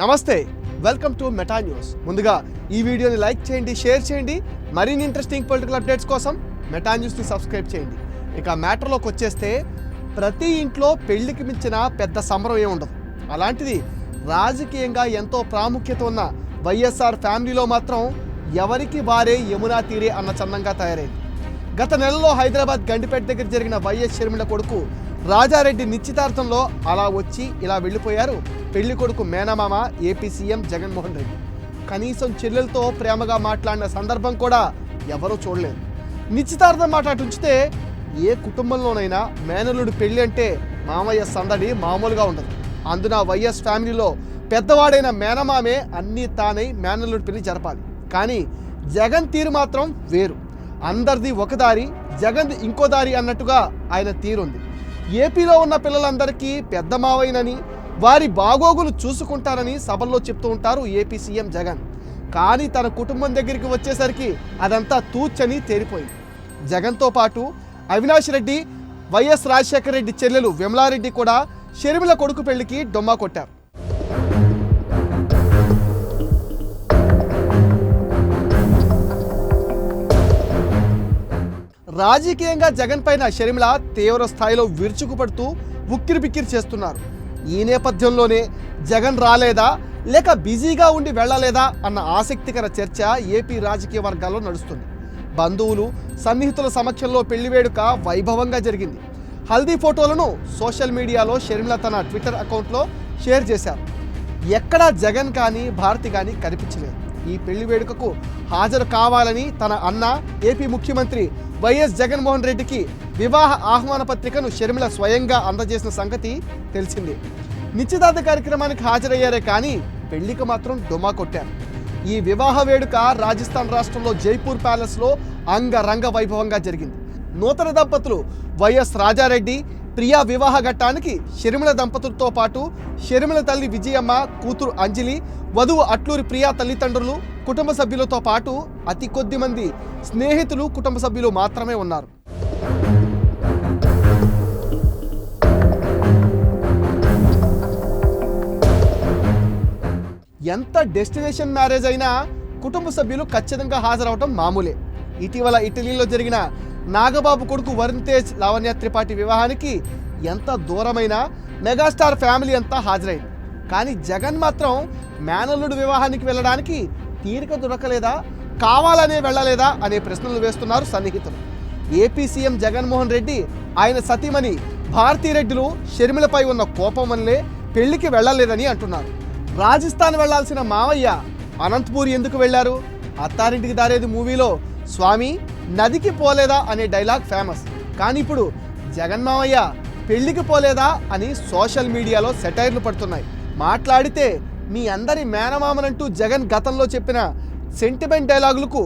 నమస్తే welcome to Meta news ముందుగా ఈ వీడియోని లైక్ చేయండి షేర్ చేయండి. మరిన్ని ఇంట్రెస్టింగ్ పొలిటికల్ అప్డేట్స్ కోసం మెటా న్యూస్ని సబ్స్క్రైబ్ చేయండి. ఇక మ్యాటర్లోకి వచ్చేస్తే ప్రతి ఇంట్లో పెళ్ళికి మించిన పెద్ద సంబరం ఏమి ఉండదు. అలాంటిది రాజకీయంగా ఎంతో ప్రాముఖ్యత ఉన్న వైఎస్ఆర్ ఫ్యామిలీలో మాత్రం ఎవరికి వారే యమునా తీరే అన్న చందంగా తయారైంది. గత నెలలో హైదరాబాద్ గండిపేట దగ్గర జరిగిన వైఎస్ షర్మిల కొడుకు రాజారెడ్డి నిశ్చితార్థంలో అలా వచ్చి ఇలా వెళ్ళిపోయారు. పెళ్ళి కొడుకు మేనమామ ఏపీ సీఎం జగన్మోహన్ రెడ్డి. కనీసం చెల్లెలతో ప్రేమగా మాట్లాడిన సందర్భం కూడా ఎవరూ చూడలేదు. నిశ్చితార్థం మాట అటు ఉంచితే ఏ కుటుంబంలోనైనా మేనల్లుడి పెళ్ళి అంటే మామయ్య సందడి మామూలుగా ఉండదు. అందున వైఎస్ ఫ్యామిలీలో పెద్దవాడైన మేనమామే అన్నీ తానై మేనల్లుడి పెళ్ళి జరపాలి. కానీ జగన్ తీరు మాత్రం వేరు. అందరిది ఒక దారి జగన్ ఇంకో దారి అన్నట్టుగా ఆయన తీరుంది. ఏపీలో ఉన్న పిల్లలందరికీ పెద్ద మావైనని వారి బాగోగులు చూసుకుంటారని సభల్లో చెప్తూ ఉంటారు ఏపీ సీఎం జగన్. కానీ తన కుటుంబం దగ్గరికి వచ్చేసరికి అదంతా తూచని తేలిపోయింది జగన్తో పాటు అవినాష్ రెడ్డి వైఎస్ రాజశేఖర రెడ్డి చెల్లెలు విమలారెడ్డి కూడా షర్మిల కొడుకు పెళ్ళికి డొమ్మా కొట్టారు. రాజకీయంగా జగన్ పైన షర్మిల తీవ్ర స్థాయిలో విరుచుకుపడుతూ ఉక్కిరి బిక్కిరి చేస్తున్నారు. ఈ నేపథ్యంలోనే జగన్ రాలేదా? లేక బిజీగా ఉండి వెళ్ళలేదా? అన్న ఆసక్తికర చర్చ ఏపీ రాజకీయ వర్గాల్లో నడుస్తుంది. బంధువులు సన్నిహితుల సమక్షంలో పెళ్ళి వేడుక వైభవంగా జరిగింది. హల్దీ ఫోటోలను సోషల్ మీడియాలో షర్మిల తన ట్విట్టర్ అకౌంట్లో షేర్ చేశారు. ఎక్కడా జగన్ కానీ భారతి కానీ కనిపించలేదు. ఈ పెళ్ళి వేడుకకు హాజరు కావాలని తన అన్న ఏపీ ముఖ్యమంత్రి వైఎస్ జగన్మోహన్ రెడ్డికి వివాహ ఆహ్వాన పత్రికను షర్మిల స్వయంగా అందజేసిన సంగతి తెలిసింది. నిశ్చితార్థ కార్యక్రమానికి హాజరయ్యారే కానీ పెళ్ళికి మాత్రం డుమా కొట్టారు. ఈ వివాహ వేడుక రాజస్థాన్ రాష్ట్రంలో జైపూర్ ప్యాలెస్లో అంగరంగ వైభవంగా జరిగింది. నూతన దంపతులు వైఎస్ రాజారెడ్డి ప్రియా వివాహ ఘట్టానికి షర్మిల దంపతులతో పాటు షర్మిల తల్లి విజయమ్మ కూతురు అంజలి వధువు అట్లూరి ప్రియా తల్లిదండ్రులు కుటుంబ సభ్యులతో పాటు అతి కొద్ది మంది స్నేహితులు కుటుంబ సభ్యులు మాత్రమే ఉన్నారు. ఎంత డెస్టినేషన్ మ్యారేజ్ అయినా కుటుంబ సభ్యులు ఖచ్చితంగా హాజరవటం మామూలే. ఇటీవల ఇటలీలో జరిగిన నాగబాబు కొడుకు వరుణ్ తేజ్ లావణ్య త్రిపాఠి వివాహానికి ఎంత దూరమైనా మెగాస్టార్ ఫ్యామిలీ అంతా హాజరైంది. కానీ జగన్ మాత్రం మేనల్లుడు వివాహానికి వెళ్ళడానికి తీరిక దొరకలేదా కావాలనే వెళ్ళలేదా అనే ప్రశ్నలు వేస్తున్నారు సన్నిహితులు. ఏపీ సీఎం జగన్మోహన్ రెడ్డి ఆయన సతీమణి భారతీరెడ్డిలు షర్మిలపై ఉన్న కోపం వల్లే పెళ్ళికి వెళ్ళలేదని అంటున్నారు. రాజస్థాన్ వెళ్ళాల్సిన మావయ్య అనంతపూర్ ఎందుకు వెళ్ళారు? అత్తారింటికి దారేది మూవీలో స్వామి నదికి పోలేదా అనే డైలాగ్ ఫేమస్. కానీ ఇప్పుడు జగన్ మావయ్య పెళ్ళికి పోలేదా అని సోషల్ మీడియాలో సెటైర్లు పడుతున్నాయి. మాట్లాడితే మీ అందరి మేనమామనంటూ జగన్ గతంలో చెప్పిన సెంటిమెంట్ డైలాగులకు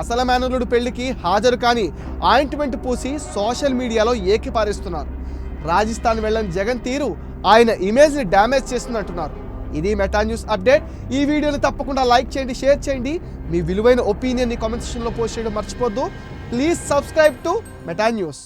అసలు మేనలుడు పెళ్ళికి హాజరు కాని ఆయింట్మెంట్ పూసి సోషల్ మీడియాలో ఏకిపారేస్తున్నారు. రాజస్థాన్ వెళ్ళని జగన్ తీరు ఆయన ఇమేజ్ని డ్యామేజ్ చేస్తుందంటున్నారు ఇది మెటా న్యూస్ అప్డేట్ ఈ వీడియోని తప్పకుండా లైక్ చేయండి షేర్ చేయండి. మీ విలువైన ఒపీనియన్ని కామెంట్ సెక్షన్లో పోస్ట్ చేయడం మర్చిపోద్దు. Please subscribe to Meta news